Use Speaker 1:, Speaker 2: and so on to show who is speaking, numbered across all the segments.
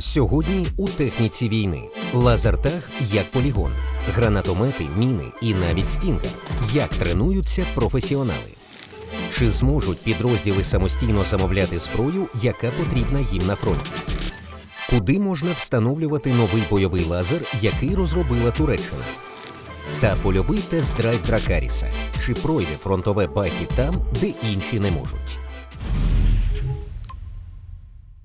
Speaker 1: Сьогодні у техніці війни лазертаг як полігон, гранатомети, міни і навіть стінга. Як тренуються професіонали. Чи зможуть підрозділи самостійно замовляти зброю, яка потрібна їм на фронті? Куди можна встановлювати новий бойовий лазер, який розробила Туреччина? Та польовий тест-драйв Дракаріса. Чи пройде фронтове бахі там, де інші не можуть?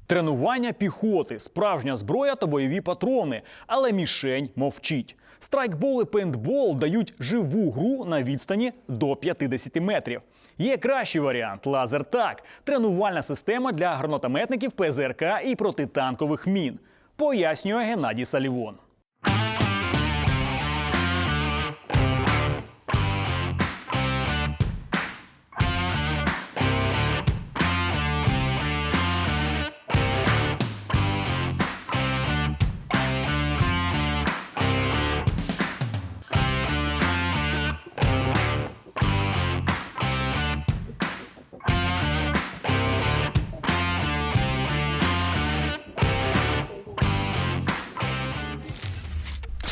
Speaker 2: Тренування піхоти, справжня зброя та бойові патрони, але мішень мовчить. Страйкбол і пейнтбол дають живу гру на відстані до 50 метрів. Є кращий варіант лазертак тренувальна система для гранатометників ПЗРК і протитанкових мін. Пояснює Геннадій Салівон.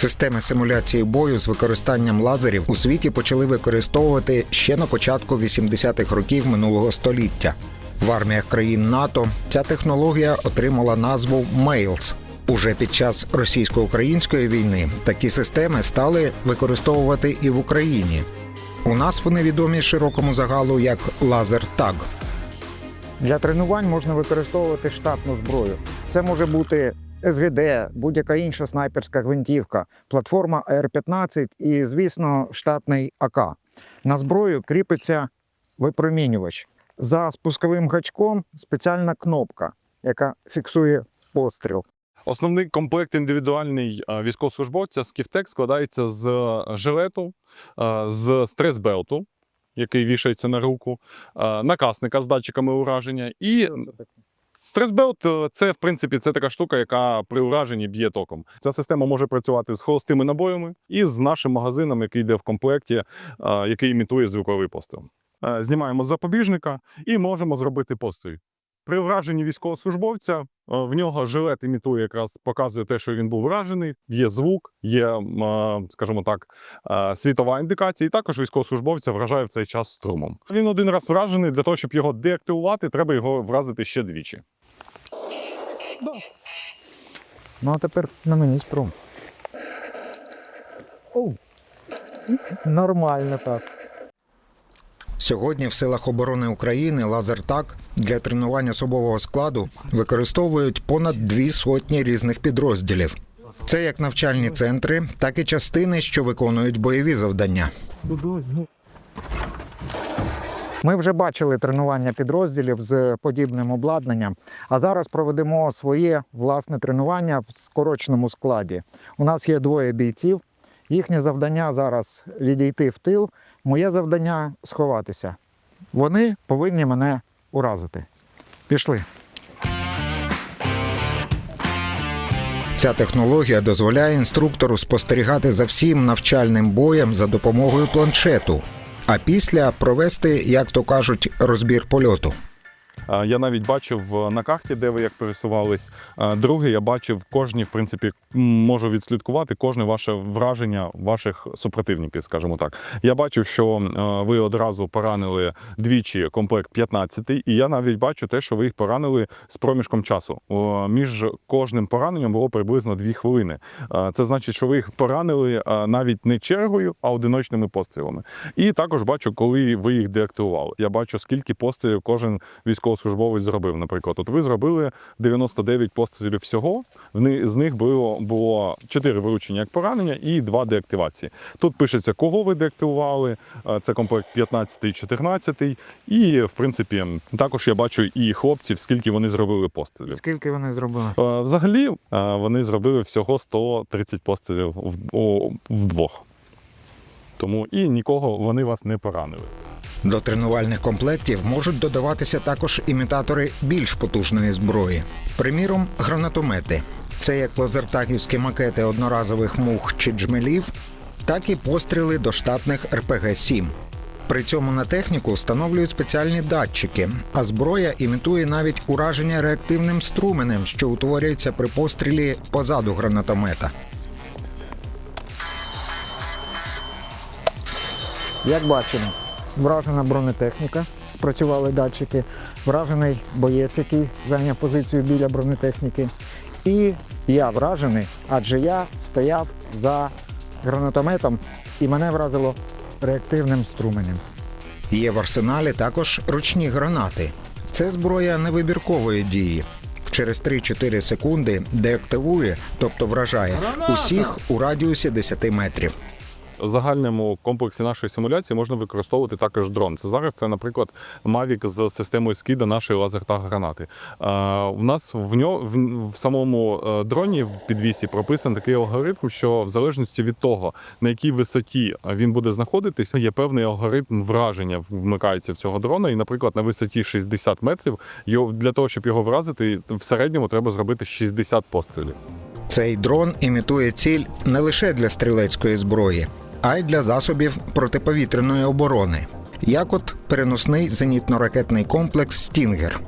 Speaker 3: Системи симуляції бою з використанням лазерів у світі почали використовувати ще на початку 80-х років минулого століття. В арміях країн НАТО ця технологія отримала назву «Мейлз». Уже під час російсько-української війни такі системи стали використовувати і в Україні. У нас вони відомі широкому загалу як лазер-таг.
Speaker 4: Для тренувань можна використовувати штатну зброю. Це може бути СГД, будь-яка інша снайперська гвинтівка, платформа АР-15 і, звісно, штатний АК. На зброю кріпиться випромінювач. За спусковим гачком спеціальна кнопка, яка фіксує постріл.
Speaker 5: Основний комплект індивідуальний е, військовослужбовця Скіфтек складається з е, жилету, е, з стрес-белту, який вішається на руку, накасника з датчиками ураження. І стрес-белт е, це, в принципі, це така штука, яка при ураженні б'є током. Ця система може працювати з холостими набоями і з нашим магазином, який йде в комплекті, який імітує звуковий постріл. Е, Знімаємо запобіжника і можемо зробити постріл. При враженні військовослужбовця е, в нього жилет імітує якраз показує те, що він був вражений. Є звук, є, е, скажімо так, е, світова індикація, і також військовослужбовця вражає в цей час струмом. Він один раз вражений. Для того, щоб його деактивувати, треба його вразити ще двічі.
Speaker 4: Ну а тепер на мені спрум. Оу. Нормально так.
Speaker 3: Сьогодні в силах оборони України лазертаг для тренувань особового складу використовують понад дві сотні різних підрозділів. Це як навчальні центри, так і частини, що виконують бойові завдання.
Speaker 4: Ми вже бачили тренування підрозділів з подібним обладнанням, а зараз проведемо своє власне тренування в скороченому складі. У нас є двоє бійців. Їхнє завдання зараз відійти в тил. Моє завдання сховатися. Вони повинні мене уразити. Пішли.
Speaker 3: Ця технологія дозволяє інструктору спостерігати за всім навчальним боєм за допомогою планшету, а після провести, як то кажуть, розбір польоту.
Speaker 5: Е, Я навіть бачив е, на карті, де ви як пересувались. Е, Друге, я бачив кожні, в принципі, можу відслідкувати кожне ваше враження ваших супротивників, скажімо так. Я бачив, що ви одразу поранили двічі комплект 15, і я навіть бачу те, що ви їх поранили з проміжком часу. Між кожним пораненням було приблизно 2 хвилини. Це значить, що ви їх поранили навіть не чергою, а одиночними пострілами. І також бачу, коли ви їх деактивували. Я бачу, скільки пострілів кожен військовослужбовець зробив. Наприклад, от ви зробили 99 пострілів всього. З них було, було 4 вилучення як поранення і 2 деактивації. Тут пишеться, кого ви деактивували. е, Це комплект 15 і 14. І, в принципі, також я бачу і хлопців, скільки вони зробили пострілів.
Speaker 4: Скільки вони зробили?
Speaker 5: Е, Взагалі, е, вони зробили всього 130 пострілів в- вдвох. Тому і нікого вони вас не поранили.
Speaker 3: До тренувальних комплектів можуть додаватися також імітатори більш потужної зброї. Приміром, гранатомети. Це як лазертагівські макети одноразових мух чи джмелів, так і постріли до штатних РПГ-7. При цьому на техніку встановлюють спеціальні датчики, а зброя імітує навіть ураження реактивним струменем, що утворюється при пострілі позаду гранатомета.
Speaker 4: Як бачимо, вражена бронетехніка, спрацювали датчики, вражений боєць, який зайняв позицію біля бронетехніки. І я вражений, адже я стояв за гранатометом і мене вразило реактивним струменем.
Speaker 3: Є в арсеналі також ручні гранати. Це зброя невибіркової дії. Через 3-4 секунди деактивує, тобто вражає усіх у радіусі 10 метрів.
Speaker 5: Загальному комплексі нашої симуляції можна використовувати також дрон. Це зараз це, наприклад, Mavic з системою скида нашої лазертаг гранати. У нас в ньо в, в самому е, дроні в підвісі прописаний такий алгоритм, що в залежності від того, на якій висоті він буде знаходитись, є певний алгоритм враження вмикається в цього дрона. І, наприклад, на висоті 60 метрів його для того, щоб його вразити, в середньому треба зробити 60 пострілів.
Speaker 3: Цей дрон імітує ціль не лише для стрілецької зброї, а й для засобів протиповітряної оборони, як от переносний зенітно-ракетний комплекс Стінгер.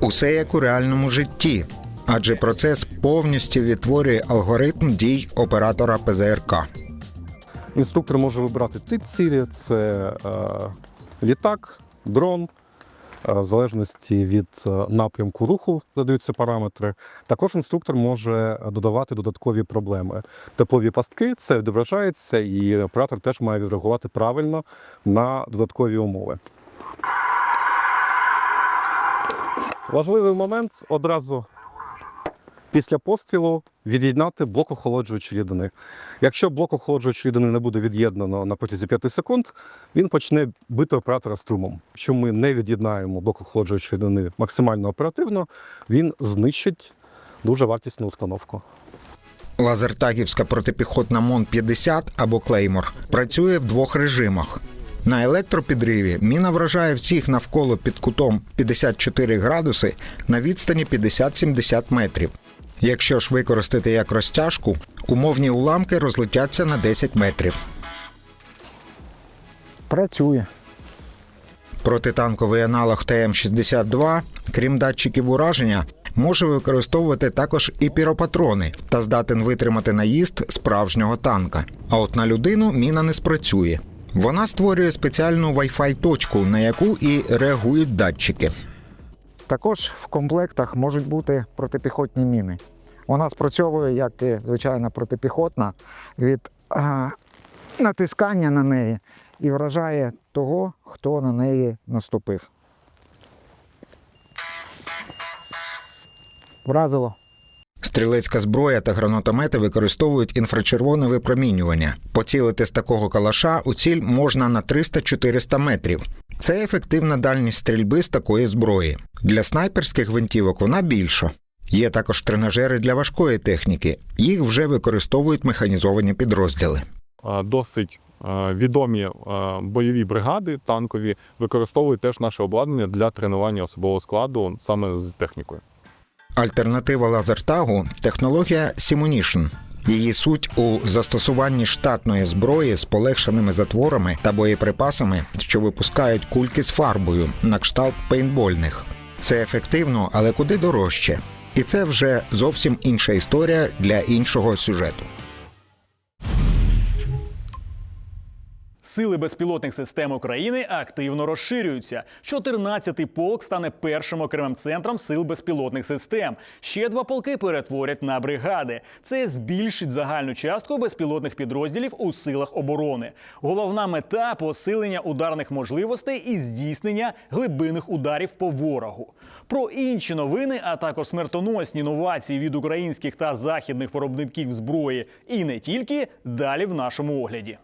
Speaker 3: Усе як у реальному житті, адже процес повністю відтворює алгоритм дій оператора ПЗРК.
Speaker 6: Інструктор може вибрати тип цілі: це е, літак, дрон. Е, В залежності від е, напрямку руху додаються параметри. Також інструктор може додавати додаткові проблеми. Теплові пастки це відображається, і оператор теж має відреагувати правильно на додаткові умови. Важливий момент одразу після пострілу від'єднати блок охолоджуючої рідини. Якщо блок охолоджуючої рідини не буде від'єднано на протязі 5 секунд, він почне бити оператора струмом. Якщо ми не від'єднаємо блок охолоджуючої рідини максимально оперативно, він знищить дуже вартісну установку.
Speaker 3: Лазертагівська протипіхотна МОН-50 або Клеймор працює в двох режимах. На електропідрivі міна вражає всіх навколо під кутом 54 градуси на відстані 50-70 метрів. Якщо ж використати як розтяжку, умовні уламки розлетяться на 10 метрів.
Speaker 4: Працює.
Speaker 3: Протитанковий аналог ТМ-62, крім датчиків ураження, може використовувати також і піропатрони та здатен витримати наїзд справжнього танка. А от на людину міна не спрацює. Вона створює спеціальну Wi-Fi точку, на яку і реагують датчики.
Speaker 4: Також в комплектах можуть бути протипіхотні міни. Вона спрацьовує як і звичайна протипіхотна від а, натискання на неї і вражає того, хто на неї наступив. Вразило.
Speaker 3: Стрілецька зброя та гранатомети використовують інфрачервоне випромінювання. Поцілити з такого калаша у ціль можна на 300-400 метрів. Це ефективна дальність стрільби з такої зброї. Для снайперських гвинтівок вона більша. Є також тренажери для важкої техніки. Їх вже використовують механізовані підрозділи.
Speaker 5: Досить відомі бойові бригади танкові використовують теж наше обладнання для тренування особового складу саме з технікою.
Speaker 3: Альтернатива лазертагу технологія Simunition. Її суть у застосуванні штатної зброї з полегшеними затворами та боєприпасами, що випускають кульки з фарбою на кшталт пейнтбольних. Це ефективно, але куди дорожче. І це вже зовсім інша історія для іншого сюжету.
Speaker 2: Сили безпілотних систем України активно розширюються. 14-й полк стане першим окремим центром сил безпілотних систем. Ще два полки перетворять на бригади. Це збільшить загальну частку безпілотних підрозділів у силах оборони. Головна мета посилення ударних можливостей і здійснення глибинних ударів по ворогу. Про інші новини, а також смертоносні новації від українських та західних виробників зброї, і не тільки далі в нашому огляді.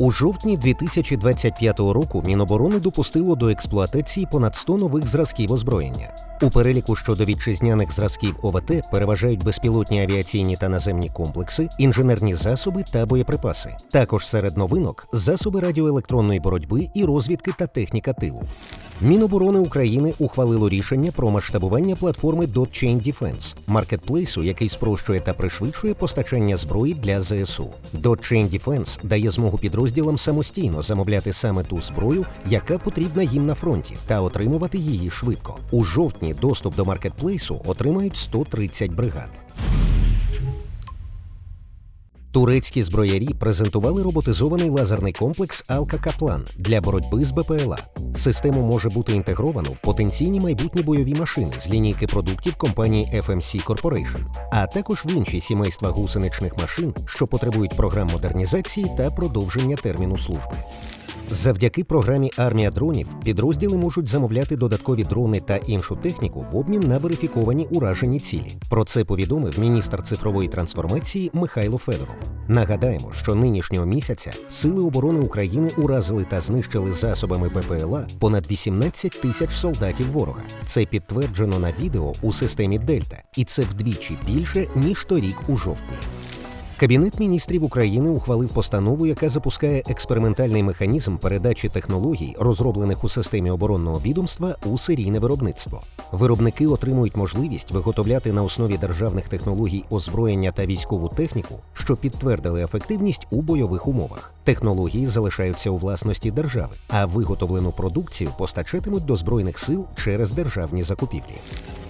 Speaker 1: У жовтні 2025 року Міноборони допустило до експлуатації понад 100 нових зразків озброєння. У переліку щодо вітчизняних зразків ОВТ переважають безпілотні авіаційні та наземні комплекси, інженерні засоби та боєприпаси. Також серед новинок засоби радіоелектронної боротьби і розвідки та техніка тилу. Міноборони України ухвалило рішення про масштабування платформи Dotchain Defense, маркетплейсу, який спрощує та пришвидшує постачання зброї для ЗСУ. Dotchain Defense дає змогу підрозділам самостійно замовляти саме ту зброю, яка потрібна їм на фронті, та отримувати її швидко. У жовтні доступ до маркетплейсу отримають 130 бригад. Турецькі зброярі презентували роботизований лазерний комплекс Алка Каплан для боротьби з БПЛА. Систему може бути інтегровано в потенційні майбутні бойові машини з лінійки продуктів компанії FMC Corporation, а також в інші сімейства гусеничних машин, що потребують програм модернізації та продовження терміну служби. Завдяки програмі Армія дронів підрозділи можуть замовляти додаткові дрони та іншу техніку в обмін на верифіковані уражені цілі. Про це повідомив міністр цифрової трансформації Михайло Федоров. Нагадаємо, що нинішнього місяця Сили оборони України уразили та знищили засобами БПЛА понад 18 тисяч солдатів ворога. Це підтверджено на відео у системі Дельта, і це вдвічі більше ніж торік у жовтні. Кабінет міністрів України ухвалив постанову, яка запускає експериментальний механізм передачі технологій, розроблених у системі оборонного відомства, у серійне виробництво. Виробники отримують можливість виготовляти на основі державних технологій озброєння та військову техніку, що підтвердили ефективність у бойових умовах. Технології залишаються у власності держави, а виготовлену продукцію постачатимуть до збройних сил через державні закупівлі.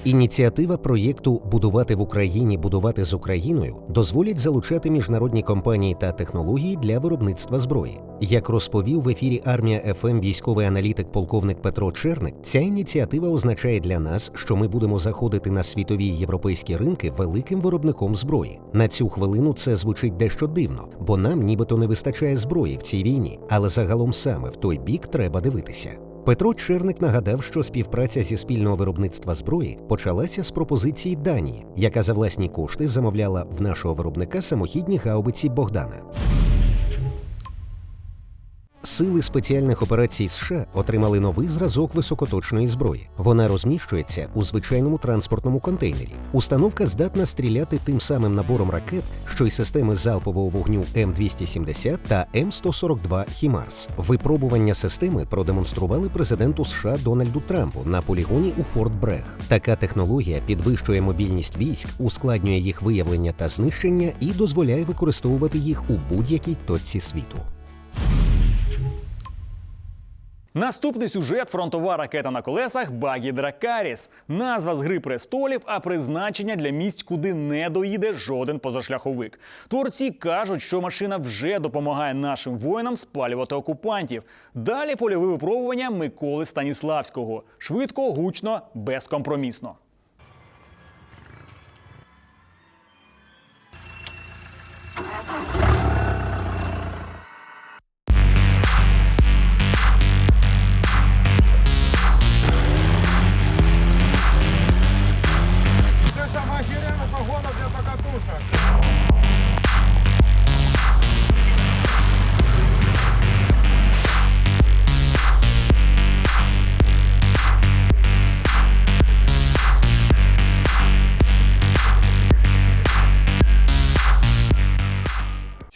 Speaker 1: Ініціатива проєкту Будувати в Україні, будувати з Україною дозволять залучати міжнародні компанії та технології для виробництва зброї. Як розповів в ефірі Армія ФМ військовий аналітик полковник Петро Черник, ця ініціатива означає для нас, що ми будемо заходити на світові європейські ринки великим виробником зброї. На цю хвилину це звучить дещо дивно, бо нам нібито не вистачає зброї в цій війні, але загалом саме в той бік треба дивитися. Петро Черник нагадав, що співпраця зі спільного виробництва зброї почалася з пропозиції Данії, яка за власні кошти замовляла в нашого виробника самохідні гаубиці Богдана. Сили спеціальних операцій США отримали новий зразок високоточної зброї. Вона розміщується у звичайному транспортному контейнері. Установка здатна стріляти тим самим набором ракет, що й системи залпового вогню М270 та М142 Хімарс. Випробування системи продемонстрували президенту США Дональду Трампу на полігоні у Форт Брег. Така технологія підвищує мобільність військ, ускладнює їх виявлення та знищення і дозволяє використовувати їх у будь-якій точці світу.
Speaker 2: Наступний сюжет фронтова ракета на колесах Багі Дракаріс. Назва з гри престолів, а призначення для місць, куди не доїде жоден позашляховик. Творці кажуть, що машина вже допомагає нашим воїнам спалювати окупантів. Далі польове випробування Миколи Станіславського. Швидко, гучно, безкомпромісно.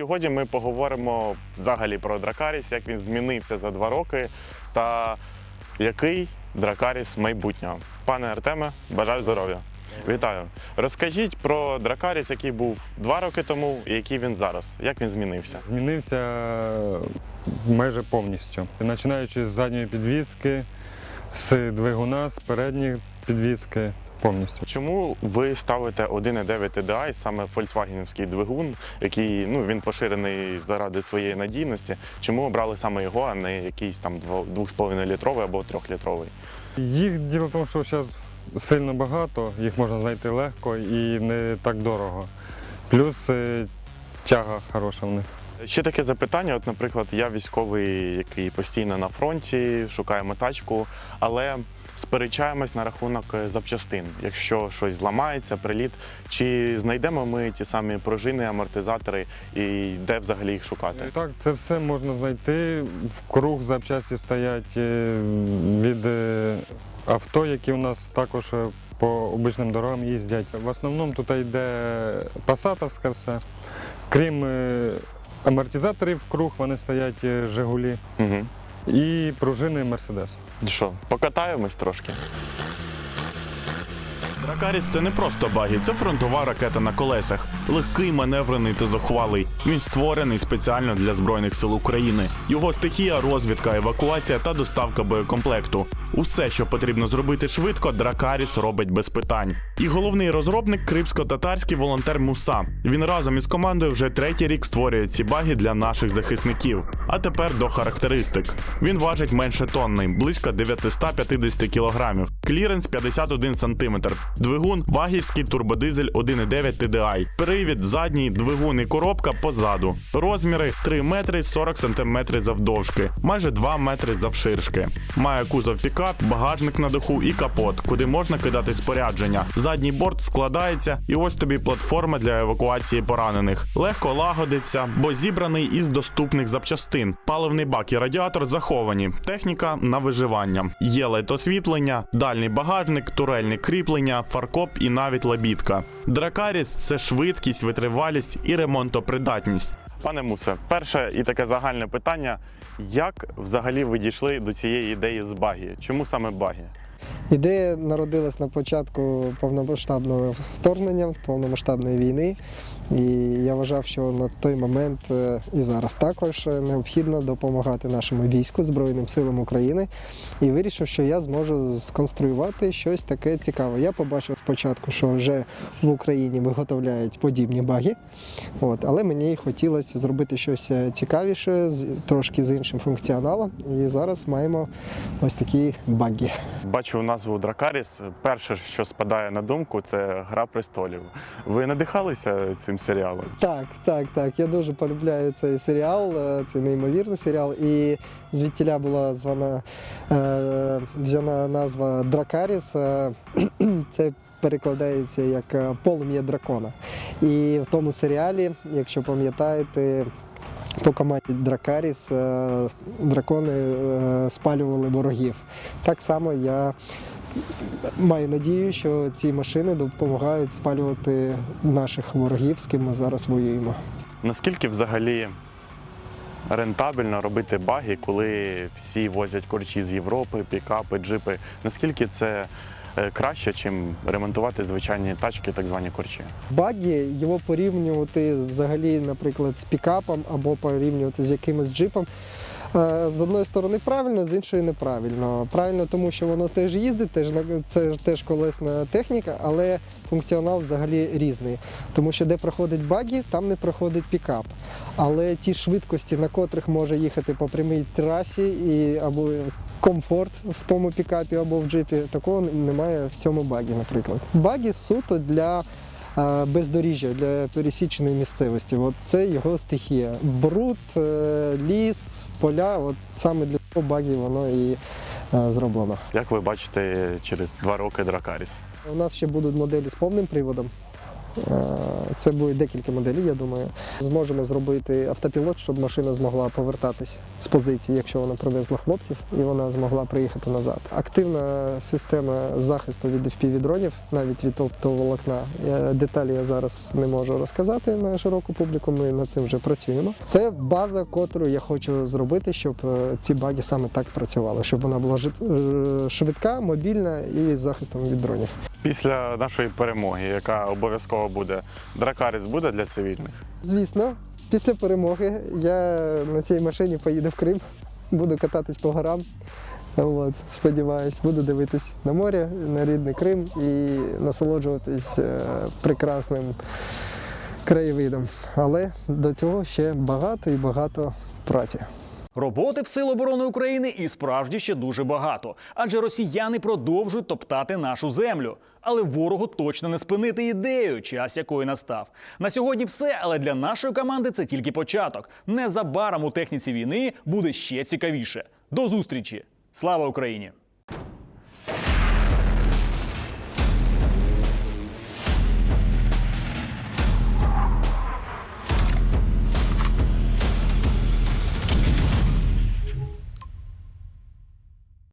Speaker 7: Сьогодні ми поговоримо взагалі про Дракаріс, як він змінився за два роки та який Дракаріс майбутнього. Пане Артеме, бажаю здоров'я. Вітаю. Розкажіть про Дракаріс, який був два роки тому, і який він зараз. Як він змінився?
Speaker 8: Змінився е, майже повністю. Починаючи з задньої підвіски, з двигуна, з передньої підвіски повністю.
Speaker 7: Чому ви ставите 1.9 TDI, саме фольксвагенівський двигун, який ну він поширений заради своєї надійності? Чому обрали саме його, а не якийсь там 2,5 літровий або 3-літровий?
Speaker 8: Їх діло в тому, що зараз сильно багато, їх можна знайти легко і не так дорого. Плюс е, тяга хороша в них.
Speaker 7: Ще таке запитання. От, наприклад, я військовий, який постійно на фронті, шукаємо тачку, але сперечаємось на рахунок е, запчастин. Якщо щось зламається, приліт, чи знайдемо ми ті самі пружини, амортизатори і де взагалі їх шукати?
Speaker 8: Так, це все можна знайти. В круг запчасті стоять е, від е, авто, які у нас також е, по обичним дорогам їздять. В основному тут йде пасатовське все. Крім е, амортизаторів в круг, вони стоять е, Жигулі
Speaker 7: Угу.
Speaker 8: І пружини Мерседес.
Speaker 7: Що, покатаємось трошки?
Speaker 9: Дракаріс це не просто багі, це фронтова ракета на колесах. Легкий, маневрений та зухвалий. Він створений спеціально для Збройних сил України. Його стихія, розвідка, евакуація та доставка боєкомплекту. Усе, що потрібно зробити швидко, Дракаріс робить без питань. І головний розробник кримсько-татарський волонтер Муса. Він разом із командою вже третій рік створює ці баги для наших захисників. А тепер до характеристик. Він важить менше тонни, близько 950 кілограмів. Кліренс 51 сантиметр. Двигун вагівський турбодизель 1.9 TDI. Привід задній двигун і коробка позаду. Розміри 3 метри 40 сантиметрів завдовжки, майже 2 метри завширшки. Має кузов пікап, багажник на даху і капот, куди можна кидати спорядження. Задній борт складається, і ось тобі платформа для евакуації поранених. Легко лагодиться, бо зібраний із доступних запчастин. Паливний бак і радіатор заховані. Техніка на виживання. Є лед освітлення, дальній багажник, турельне кріплення, фаркоп і навіть лабітка. Дракаріс це швидкість, витривалість і ремонтопридатність.
Speaker 7: Пане Мусе, перше і таке загальне питання: як взагалі ви дійшли до цієї ідеї з багі? Чому саме багі?
Speaker 10: Ідея народилась на початку повномасштабного вторгнення, повномасштабної війни. І я вважав, що на той момент е, і зараз також е, необхідно допомагати нашому війську, Збройним силам України. І вирішив, що я зможу сконструювати щось таке цікаве. Я побачив спочатку, що вже в Україні виготовляють подібні баги, от, але мені хотілося зробити щось е, цікавіше, трошки з іншим функціоналом. І зараз маємо ось такі баги.
Speaker 7: Бачу назву Дракаріс. Перше, що спадає на думку, це Гра престолів. Ви надихалися цим серіалом?
Speaker 10: Так, так, так. Я дуже полюбляю цей серіал, е, це неймовірний серіал. І звідтіля була звана е, взяна назва Дракаріс. Е, це перекладається як е, полум'я дракона. І в тому серіалі, якщо пам'ятаєте, по команді Дракаріс дракони спалювали ворогів. Так само я маю надію, що ці машини допомагають спалювати наших ворогів, з ким ми зараз воюємо.
Speaker 7: Наскільки взагалі рентабельно робити баги, коли всі возять корчі з Європи, пікапи, джипи? Наскільки це е, краще, чим ремонтувати звичайні тачки, так звані корчі?
Speaker 10: Багі його порівнювати взагалі, наприклад, з пікапом або порівнювати з якимось джипом. Е, З одної сторони правильно, з іншої неправильно. Правильно, тому що воно теж їздить, теж це теж колесна техніка, але функціонал взагалі різний. Тому що де проходить багі, там не проходить пікап. Але ті швидкості, на котрих може їхати по прямій трасі, і або комфорт в тому пікапі або в джипі, такого немає в цьому багі, наприклад. Багі суто для бездоріжжя, для пересіченої місцевості. От це його стихія. Бруд, е, ліс, поля, от саме для цього багі воно і е, зроблено.
Speaker 7: Як ви бачите через два роки Дракаріс?
Speaker 10: У нас ще будуть моделі з повним приводом. Е, Це буде декілька моделей, я думаю. Зможемо зробити автопілот, щоб машина змогла повертатись з позиції, якщо вона привезла хлопців, і вона змогла приїхати назад. Активна система захисту від FPV-дронів, навіть від оптового волокна. Е, Деталі я зараз не можу розказати на широку публіку. Ми над цим вже працюємо. Це база, котру я хочу зробити, щоб е, ці баги саме так працювали, щоб вона була швидка, мобільна і з захистом від дронів.
Speaker 7: Після нашої перемоги, яка обов'язково буде, Дракаріс буде для цивільних?
Speaker 10: Звісно, після перемоги я на цій машині поїду в Крим, буду кататись по горам. От, сподіваюсь, буду дивитись на море, на рідний Крим і насолоджуватись е, прекрасним краєвидом. Але до цього ще багато і багато праці.
Speaker 2: Роботи в Сил оборони України і справді ще дуже багато, адже росіяни продовжують топтати нашу землю. Але ворогу точно не спинити ідею, час якої настав. На сьогодні все, але для нашої команди це тільки початок. Незабаром у техніці війни буде ще цікавіше. До зустрічі! Слава Україні!